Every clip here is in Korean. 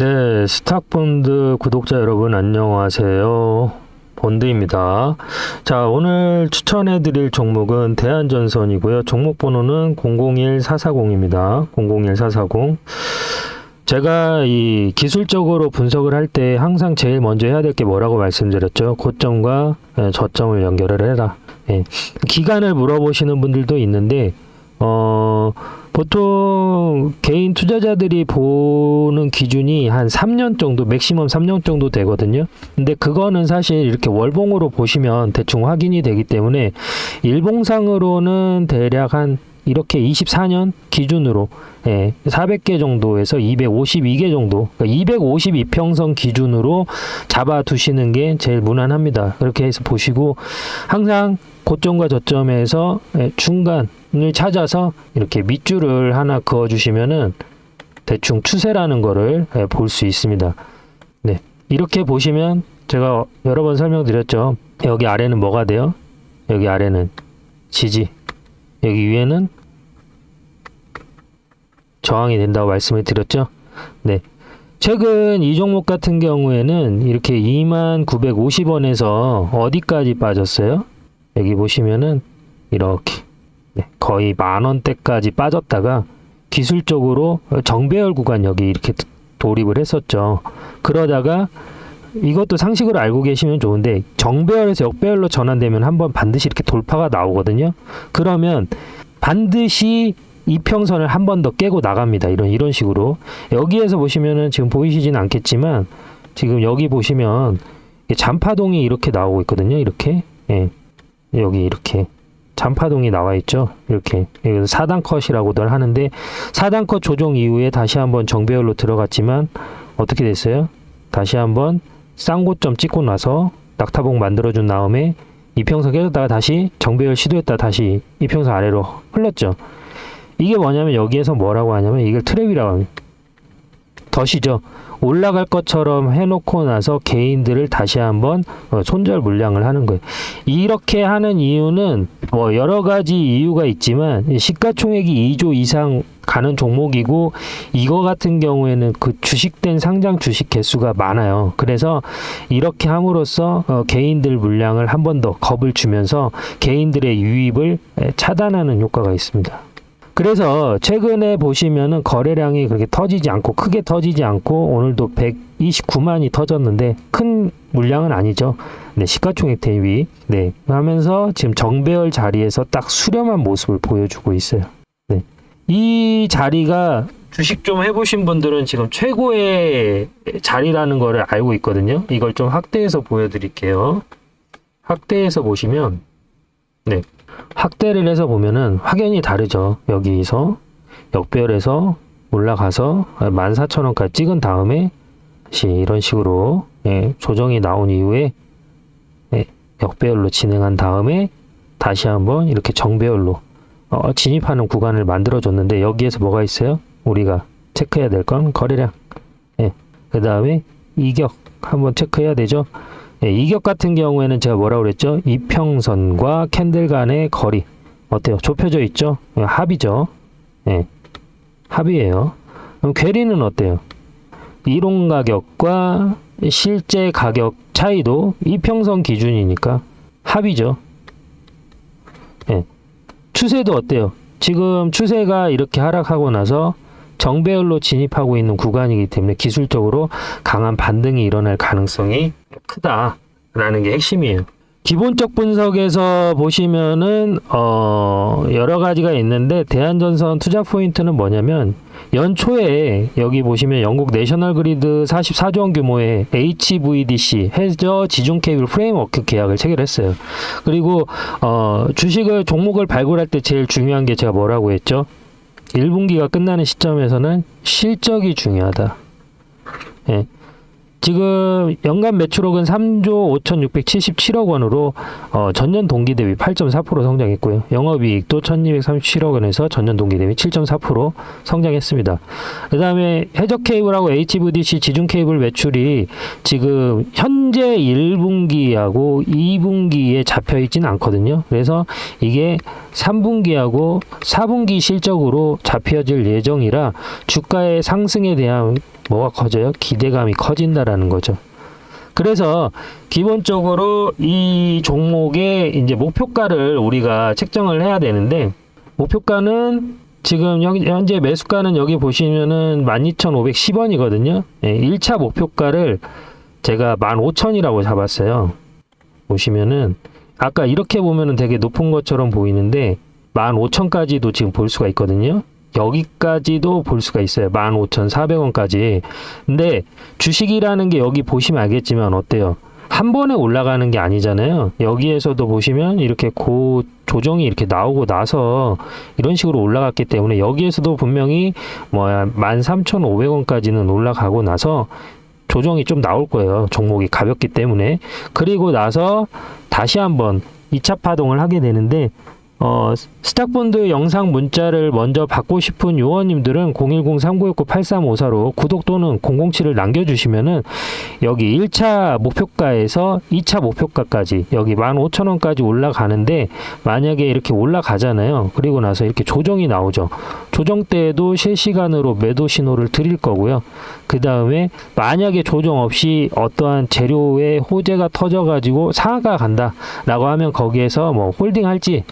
네, 스탁본드 구독자 여러분 안녕하세요. 본드입니다. 자, 오늘 추천해 드릴 종목은 대한전선이고요. 종목 번호는 001440입니다. 001440. 제가 이 기술적으로 분석을 할 때 항상 제일 먼저 해야 될 게 뭐라고 말씀드렸죠? 고점과 예, 저점을 연결을 해라. 예. 기간을 물어보시는 분들도 있는데 어, 보통 개인 투자자들이 보는 기준이 한 3년 정도, 맥시멈 3년 정도 되거든요. 근데 그거는 사실 이렇게 월봉으로 보시면 대충 확인이 되기 때문에 일봉상으로는 대략 한 이렇게 24년 기준으로 예, 400개 정도에서 252개 정도, 그러니까 252평선 기준으로 잡아 두시는 게 제일 무난합니다. 그렇게 해서 보시고 항상 고점과 저점에서 예, 중간을 찾아서 이렇게 밑줄을 하나 그어 주시면은 대충 추세라는 거를 예, 볼수 있습니다. 네. 이렇게 보시면 제가 여러 번 설명드렸죠. 여기 아래는 뭐가 돼요? 여기 아래는 지지. 여기 위에는 저항이 된다고 말씀을 드렸죠. 네. 최근 이 종목 같은 경우에는 이렇게 2950원에서 어디까지 빠졌어요? 여기 보시면은 이렇게 네, 거의 만 원대까지 빠졌다가 기술적으로 정배열 구간 여기 이렇게 돌입을 했었죠. 그러다가 이것도 상식으로 알고 계시면 좋은데 정배열에서 역배열로 전환되면 한번 반드시 이렇게 돌파가 나오거든요. 그러면 반드시 이평선을 한 번 더 깨고 나갑니다. 이런 이런 식으로 여기에서 보시면은 지금 보이시지는 않겠지만 지금 여기 보시면 잔파동이 이렇게 나오고 있거든요. 이렇게 예. 여기 이렇게 잔파동이 나와 있죠. 이렇게 4단 컷이라고들 하는데 4단 컷 조정 이후에 다시 한번 정배열로 들어갔지만 어떻게 됐어요? 다시 한번 쌍고점 찍고 나서 낙타봉 만들어준 다음에 이평선 깨졌다가 다시 정배열 시도했다 다시 이평선 아래로 흘렀죠. 이게 뭐냐면 여기에서 뭐라고 하냐면 이걸 트랩이라고 합니다. 덫이죠. 올라갈 것처럼 해놓고 나서 개인들을 다시 한번 어, 손절 물량을 하는 거예요. 이렇게 하는 이유는 뭐 여러 가지 이유가 있지만 시가총액이 2조 이상 가는 종목이고 이거 같은 경우에는 그 주식된 상장 주식 개수가 많아요. 그래서 이렇게 함으로써 어, 개인들 물량을 한 번 더 겁을 주면서 개인들의 유입을 에, 차단하는 효과가 있습니다. 그래서 최근에 보시면은 거래량이 그렇게 터지지 않고 크게 터지지 않고 오늘도 129만이 터졌는데 큰 물량은 아니죠. 네, 시가총액 대비. 네. 하면서 지금 정배열 자리에서 딱 수렴한 모습을 보여주고 있어요. 네. 이 자리가 주식 좀 해보신 분들은 지금 최고의 자리라는 거를 알고 있거든요. 이걸 좀 확대해서 보여드릴게요. 확대해서 보시면, 네. 확대를 해서 보면은 확연히 다르죠. 여기서 역별에서 올라가서 14,000원까지 찍은 다음에 다시 이런 식으로 예, 조정이 나온 이후에 예, 역배열로 진행한 다음에 다시 한번 이렇게 정배열로 어, 진입하는 구간을 만들어 줬는데 여기에서 뭐가 있어요? 우리가 체크해야 될 건 거래량 예, 그 다음에 이격 한번 체크해야 되죠. 예, 이격 같은 경우에는 제가 뭐라고 그랬죠? 이평선과 캔들 간의 거리 어때요? 좁혀져 있죠? 예, 합이죠. 예, 합이에요. 그럼 괴리는 어때요? 이론 가격과 실제 가격 차이도 이평선 기준이니까 합이죠. 예, 추세도 어때요? 지금 추세가 이렇게 하락하고 나서 정배열로 진입하고 있는 구간이기 때문에 기술적으로 강한 반등이 일어날 가능성이 크다라는 게 핵심이에요. 기본적 분석에서 보시면은 어 여러 가지가 있는데 대한전선 투자 포인트는 뭐냐면 연초에 여기 보시면 영국 내셔널 그리드 44조 원 규모의 HVDC 해저 지중 케이블 프레임워크 계약을 체결했어요. 그리고 어 주식을 종목을 발굴할 때 제일 중요한 게 제가 뭐라고 했죠? 1분기가 끝나는 시점에서는 실적이 중요하다. 예. 지금 연간 매출액은 3조 5,677억 원으로 어, 전년 동기 대비 8.4% 성장했고요. 영업이익도 1,237억 원에서 전년 동기 대비 7.4% 성장했습니다. 그 다음에 해적 케이블하고 HVDC 지중 케이블 매출이 지금 현재 1분기하고 2분기에 잡혀 있지는 않거든요. 그래서 이게 3분기하고 4분기 실적으로 잡혀질 예정이라 주가의 상승에 대한 뭐가 커져요? 기대감이 커진다라는 거죠. 그래서 기본적으로 이 종목의 이제 목표가를 우리가 책정을 해야 되는데 목표가는 지금 현재 매수가는 여기 보시면은 12,510원이거든요. 예, 1차 목표가를 제가 15,000이라고 잡았어요. 보시면은 아까 이렇게 보면은 되게 높은 것처럼 보이는데 15,000까지도 지금 볼 수가 있거든요. 여기까지도 볼 수가 있어요. 15,400원까지. 근데 주식이라는 게 여기 보시면 알겠지만 어때요? 한 번에 올라가는 게 아니잖아요. 여기에서도 보시면 이렇게 고 조정이 이렇게 나오고 나서 이런 식으로 올라갔기 때문에 여기에서도 분명히 뭐야 13,500원까지는 올라가고 나서 조정이 좀 나올 거예요. 종목이 가볍기 때문에. 그리고 나서 다시 한번 2차 파동을 하게 되는데 어, 스탁본드 영상 문자를 먼저 받고 싶은 요원님들은 010-3969-8354로 구독 또는 007을 남겨주시면은 여기 1차 목표가에서 2차 목표가까지 여기 15,000원까지 올라가는데 만약에 이렇게 올라가잖아요. 그리고 나서 이렇게 조정이 나오죠. 조정 때에도 실시간으로 매도 신호를 드릴 거고요. 그 다음에 만약에 조정 없이 어떠한 재료의 호재가 터져가지고 상하가 간다라고 하면 거기에서 뭐 홀딩 할지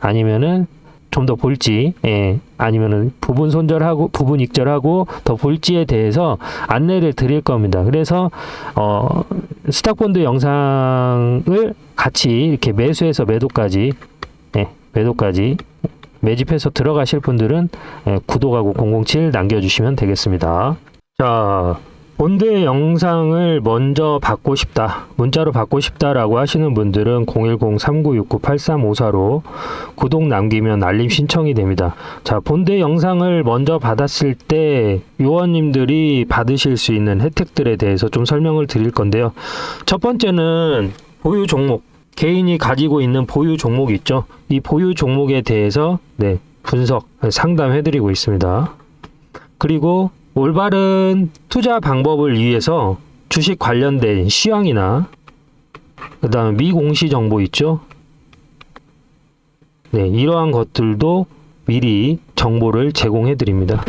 아니면은 좀 더 볼지, 예, 아니면은 부분 손절하고 부분 익절하고 더 볼지에 대해서 안내를 드릴 겁니다. 그래서 어 스탁본드 영상을 같이 이렇게 매수해서 매도까지, 예, 매도까지 매집해서 들어가실 분들은 예, 구독하고 007 남겨주시면 되겠습니다. 자, 본드 영상을 먼저 받고 싶다, 문자로 받고 싶다라고 하시는 분들은 010-3969-8354로 구독 남기면 알림 신청이 됩니다. 자, 본드 영상을 먼저 받았을 때 요원님들이 받으실 수 있는 혜택들에 대해서 좀 설명을 드릴 건데요. 첫 번째는 보유 종목, 개인이 가지고 있는 보유 종목 있죠. 이 보유 종목에 대해서 네, 분석, 상담해드리고 있습니다. 그리고 올바른 투자 방법을 위해서 주식 관련된 시황이나 그 다음에 미공시 정보 있죠. 네, 이러한 것들도 미리 정보를 제공해 드립니다.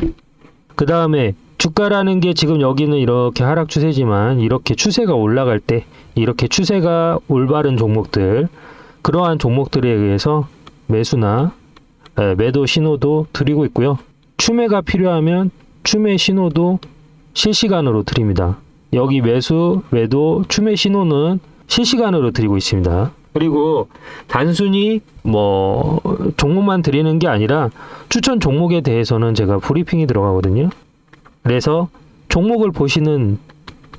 그 다음에 주가라는 게 지금 여기는 이렇게 하락 추세지만 이렇게 추세가 올라갈 때 이렇게 추세가 올바른 종목들 그러한 종목들에 의해서 매수나 에, 매도 신호도 드리고 있고요. 추매가 필요하면 추매 신호도 실시간으로 드립니다. 여기 매수, 매도, 추매 신호는 실시간으로 드리고 있습니다. 그리고 단순히 뭐 종목만 드리는 게 아니라 추천 종목에 대해서는 제가 브리핑이 들어가거든요. 그래서 종목을 보시는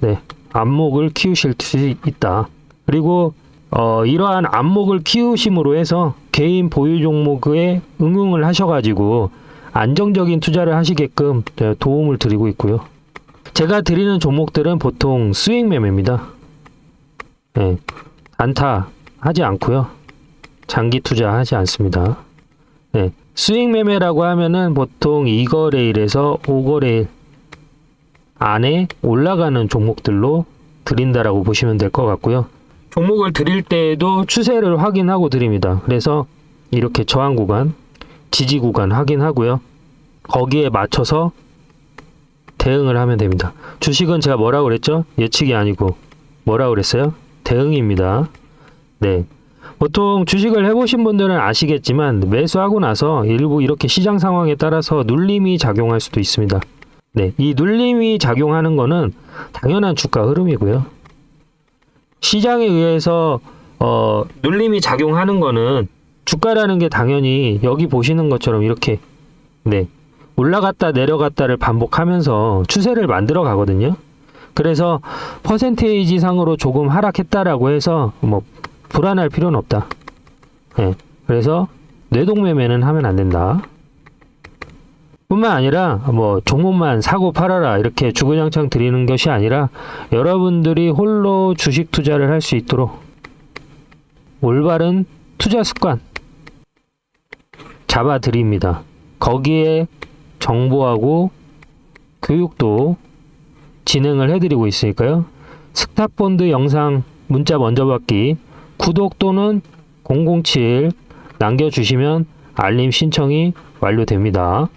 네, 안목을 키우실 수 있다. 그리고 어, 이러한 안목을 키우심으로 해서 개인 보유 종목에 응용을 하셔가지고 안정적인 투자를 하시게끔 제가 도움을 드리고 있고요. 제가 드리는 종목들은 보통 스윙 매매입니다. 네, 안타 하지 않고요. 장기 투자 하지 않습니다. 네, 스윙 매매라고 하면은 보통 2거래일에서 5거래일 안에 올라가는 종목들로 드린다라고 보시면 될 것 같고요. 종목을 드릴 때에도 추세를 확인하고 드립니다. 그래서 이렇게 저항 구간, 지지 구간 확인하고요. 거기에 맞춰서 대응을 하면 됩니다. 주식은 제가 뭐라고 그랬죠? 예측이 아니고 뭐라고 그랬어요? 대응입니다. 네. 보통 주식을 해보신 분들은 아시겠지만 매수하고 나서 일부 이렇게 시장 상황에 따라서 눌림이 작용할 수도 있습니다. 네. 이 눌림이 작용하는 거는 당연한 주가 흐름이고요. 시장에 의해서 어, 눌림이 작용하는 거는 주가라는 게 당연히 여기 보시는 것처럼 이렇게 네. 올라갔다 내려갔다를 반복하면서 추세를 만들어 가거든요. 그래서 퍼센테이지 상으로 조금 하락했다라고 해서 뭐 불안할 필요는 없다. 예. 그래서 뇌동매매는 하면 안 된다. 뿐만 아니라 뭐 종목만 사고 팔아라 이렇게 주구장창 드리는 것이 아니라 여러분들이 홀로 주식 투자를 할 수 있도록 올바른 투자 습관 잡아 드립니다. 거기에 정보하고 교육도 진행을 해드리고 있으니까요. 스타본드 영상 문자 먼저 받기 구독 또는 007 남겨주시면 알림 신청이 완료됩니다.